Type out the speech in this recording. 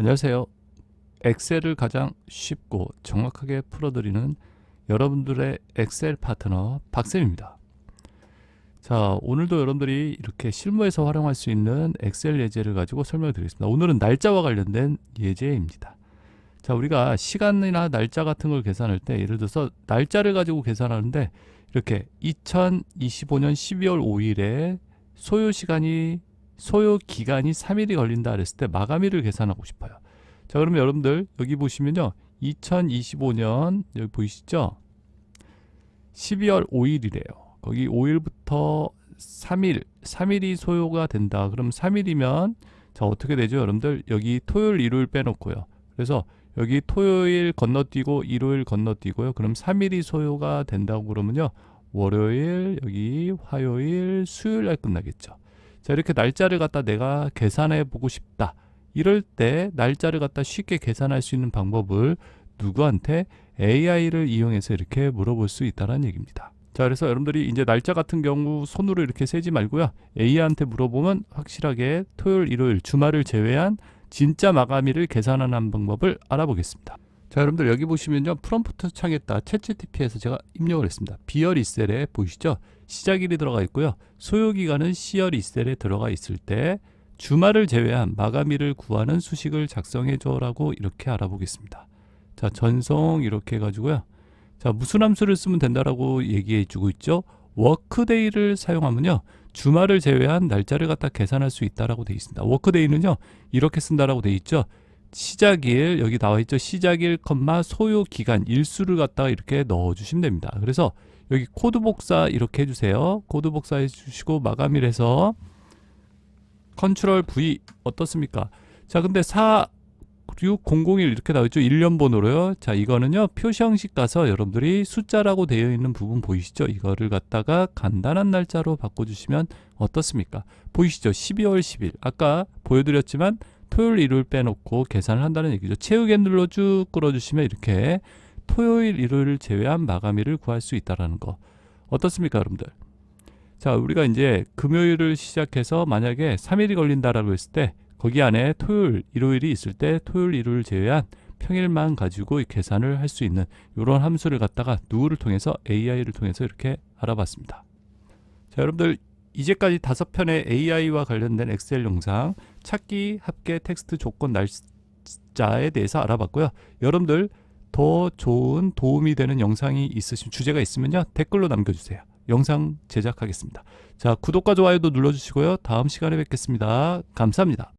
안녕하세요. 엑셀을 가장 쉽고 정확하게 풀어드리는 여러분들의 엑셀 파트너 박쌤입니다. 자, 오늘도 여러분들이 이렇게 실무에서 활용할 수 있는 엑셀 예제를 가지고 설명을 드리겠습니다. 오늘은 날짜와 관련된 예제입니다. 자, 우리가 시간이나 날짜 같은 걸 계산할 때 예를 들어서 날짜를 가지고 계산하는데 이렇게 2025년 12월 5일에 소요 시간이 소요 기간이 3일이 걸린다 그랬을 때 마감일을 계산하고 싶어요. 자, 그러면 여러분들 여기 보시면요. 2025년 여기 보이시죠? 12월 5일이래요. 거기 5일부터 3일, 3일이 소요가 된다. 그럼 3일이면 자, 어떻게 되죠? 여러분들 여기 토요일, 일요일 빼놓고요. 그래서 여기 토요일 건너뛰고 일요일 건너뛰고요. 그럼 3일이 소요가 된다고 그러면요. 월요일, 여기 화요일, 수요일 날 끝나겠죠. 자, 이렇게 날짜를 갖다 내가 계산해 보고 싶다. 이럴 때 날짜를 갖다 쉽게 계산할 수 있는 방법을 누구한테 AI를 이용해서 이렇게 물어볼 수 있다는 얘기입니다. 자, 그래서 여러분들이 이제 날짜 같은 경우 손으로 이렇게 세지 말고요. AI한테 물어보면 확실하게 토요일, 일요일, 주말을 제외한 진짜 마감일을 계산하는 방법을 알아보겠습니다. 자, 여러분들 여기 보시면요. 프롬프트 창에다 챗GPT에서 제가 입력을 했습니다. 비열 이셀에 보이시죠? 시작일이 들어가 있고요. 소요 기간은 C열 이셀에 들어가 있을 때 주말을 제외한 마감일을 구하는 수식을 작성해 줘라고 이렇게 알아보겠습니다. 자, 전송 이렇게 해 가지고요. 자, 무슨 함수를 쓰면 된다라고 얘기해 주고 있죠? 워크데이를 사용하면요. 주말을 제외한 날짜를 갖다 계산할 수 있다라고 되어 있습니다. 워크데이는요. 이렇게 쓴다라고 되어 있죠. 시작일 여기 나와 있죠. 시작일, 컴마 소요 기간 일수를 갖다가 이렇게 넣어 주시면 됩니다. 그래서 여기 코드 복사 이렇게 해 주세요. 코드 복사 해 주시고 마감일 해서 컨트롤 V 어떻습니까? 자, 근데 4 6001 이렇게 나와 있죠. 1년 번호로요. 자, 이거는요. 표시 형식 가서 여러분들이 숫자라고 되어 있는 부분 보이시죠? 이거를 갖다가 간단한 날짜로 바꿔 주시면 어떻습니까? 보이시죠? 12월 10일. 아까 보여드렸지만 토요일, 일요일 빼놓고 계산을 한다는 얘기죠. 채우게 눌러 쭉 끌어주시면 이렇게 토요일, 일요일을 제외한 마감일을 구할 수 있다라는 거. 어떻습니까, 여러분들? 자, 우리가 이제 금요일을 시작해서 만약에 3일이 걸린다라고 했을 때 거기 안에 토요일, 일요일이 있을 때 토요일, 일요일 제외한 평일만 가지고 계산을 할 수 있는 이런 함수를 갖다가 누구를 통해서 AI를 통해서 이렇게 알아봤습니다. 자, 여러분들 이제까지 다섯 편의 AI와 관련된 엑셀 영상 찾기, 합계, 텍스트, 조건, 날짜에 대해서 알아봤고요. 여러분들 더 좋은 도움이 되는 영상이 있으신 주제가 있으면요 댓글로 남겨주세요. 영상 제작하겠습니다. 자 구독과 좋아요도 눌러주시고요. 다음 시간에 뵙겠습니다. 감사합니다.